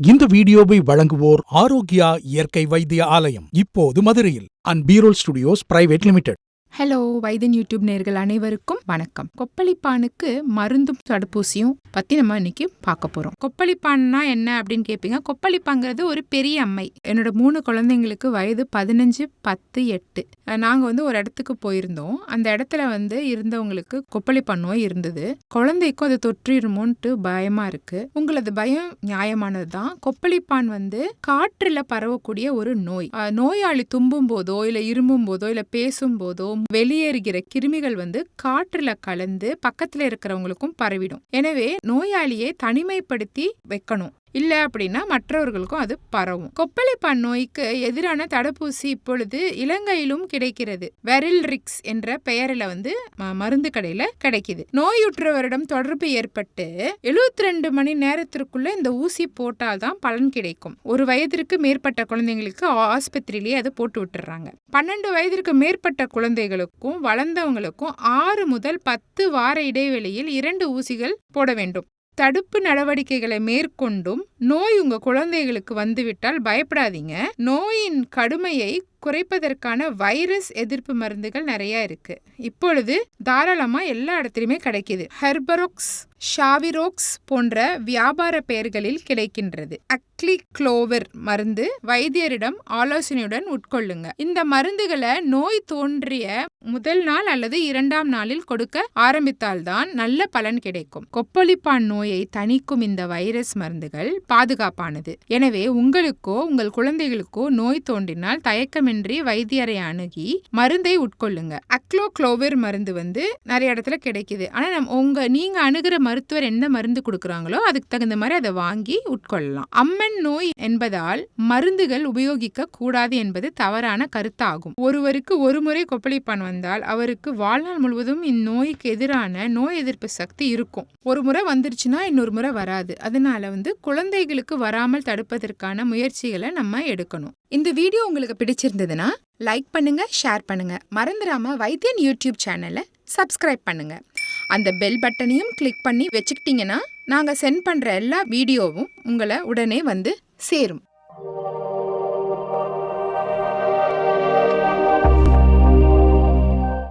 இந்த வீடியோவை வழங்குவோர் ஆரோக்கியா இயற்கை வைத்திய ஆலயம் இப்போது மதுரையில். அண்ட் பீரோல் ஸ்டுடியோஸ் பிரைவேட் லிமிடெட். ஹலோ வைதன் யூடியூப் நேர்கள் அனைவருக்கும் வணக்கம். கொப்பளிப்பானுக்கு மருந்தும் தடுப்பூசியும் பத்தி நம்ம இன்னைக்கு பார்க்க போறோம். கொப்பளிப்பான்னா என்ன அப்படின்னு கேட்பீங்க கொப்பளிப்பாங்கிறது ஒரு பெரிய அம்மை. என்னோட மூணு குழந்தைங்களுக்கு வயது பதினஞ்சு பத்து எட்டு. நாங்கள் வந்து ஒரு இடத்துக்கு போயிருந்தோம். அந்த இடத்துல வந்து இருந்தவங்களுக்கு கொப்பளிப்பான் நோய் இருந்தது. குழந்தைக்கும் அது தொற்றிடுமோன்ட்டு பயமா இருக்கு. உங்களது பயம் நியாயமானது தான். கொப்பளிப்பான் வந்து காற்றில் பரவக்கூடிய ஒரு நோய். நோயாளி தும்பும் போதோ இல்லை இருமும் போதோ இல்லை பேசும் போதோ வெளியேறுகிற கிருமிகள் வந்து காற்றுல கலந்து பக்கத்துல இருக்கிறவங்களுக்கும் பரவிடும். எனவே நோயாளியை தனிமைப்படுத்தி வைக்கணும். இல்லை அப்படின்னா மற்றவர்களுக்கும் அது பரவும். கொப்பளிப்பான் நோய்க்கு எதிரான தடுப்பூசி இப்பொழுது இலங்கையிலும் கிடைக்கிறது. வெரில் ரிக்ஸ் என்ற பெயரில் வந்து ம- மருந்து கடையில் கிடைக்குது. நோயுற்றவரிடம் தொடர்பு ஏற்பட்டு 72 ரெண்டு மணி நேரத்திற்குள்ள இந்த ஊசி போட்டால்தான் பலன் கிடைக்கும். ஒரு வயதிற்கு மேற்பட்ட குழந்தைங்களுக்கு ஆஸ்பத்திரியிலேயே அது போட்டு விட்டுறாங்க. பன்னெண்டு வயதிற்கு மேற்பட்ட குழந்தைகளுக்கும் வளர்ந்தவங்களுக்கும் ஆறு முதல் பத்து வார இடைவெளியில் இரண்டு ஊசிகள் போட வேண்டும். தடுப்பு நடவடிக்கைகளை மேற்கொண்டும் நோய் உங்க குழந்தைகளுக்கு வந்துவிட்டால் பயப்படாதீங்க. நோயின் கடுமையை குறைப்பதற்கான வைரஸ் எதிர்ப்பு மருந்துகள் நிறைய இருக்கு. இப்பொழுது தாராளமாக எல்லா இடத்துலையுமே கிடைக்கிது. ஹெர்பரோக்ஸ் ஷாவிரோக்ஸ் போன்ற வியாபார பெயர்களில் கிடைக்கின்றது. அக்லி குளோவர் மருந்து வைத்தியரிடம் ஆலோசனையுடன் உட்கொள்ளுங்க. இந்த மருந்துகளை நோய் தோன்றிய முதல் நாள் அல்லது இரண்டாம் நாளில் கொடுக்க ஆரம்பித்தால்தான் நல்ல பலன் கிடைக்கும். கொப்பளிப்பான் நோயை தணிக்கும் இந்த வைரஸ் மருந்துகள் பாதுகாப்பானது. எனவே உங்களுக்கோ உங்கள் குழந்தைகளுக்கோ நோய் தோன்றினால் தயக்கம் தயக்கமின்றி வைத்தியரை அணுகி மருந்தை உட்கொள்ளுங்க. அக்ளோக்ளோவிர் மருந்து வந்து நிறைய இடத்துல கிடைக்குது. ஆனால் நம்ம உங்க நீங்க அணுகிற மருத்துவர் என்ன மருந்து கொடுக்குறாங்களோ அதுக்கு தகுந்த மாதிரி அதை வாங்கி உட்கொள்ளலாம். அம்மன் நோய் என்பதால் மருந்துகள் உபயோகிக்க கூடாது என்பது தவறான கருத்தாகும். ஒருவருக்கு ஒரு முறை கொப்பளிப்பான் வந்தால் அவருக்கு வாழ்நாள் முழுவதும் இந்நோய்க்கு எதிரான நோய் எதிர்ப்பு சக்தி இருக்கும். ஒரு முறை வந்துருச்சுன்னா இன்னொரு முறை வராது. அதனால வந்து குழந்தைகளுக்கு வராமல் தடுப்பதற்கான முயற்சிகளை நம்ம எடுக்கணும். இந்த வீடியோ உங்களுக்கு பிடிச்சிருந்ததுன்னா லைக் பண்ணுங்க ஷேர் பண்ணுங்க. மறந்துடாம வைத்தியன் யூடியூப் சேனலை சப்ஸ்கிரைப் பண்ணுங்க. அந்த பெல் பட்டனையும் கிளிக் பண்ணி வச்சுக்கிட்டீங்கன்னா நாங்கள் சென்ட் பண்ணுற எல்லா வீடியோவும் உங்களை உடனே வந்து சேரும்.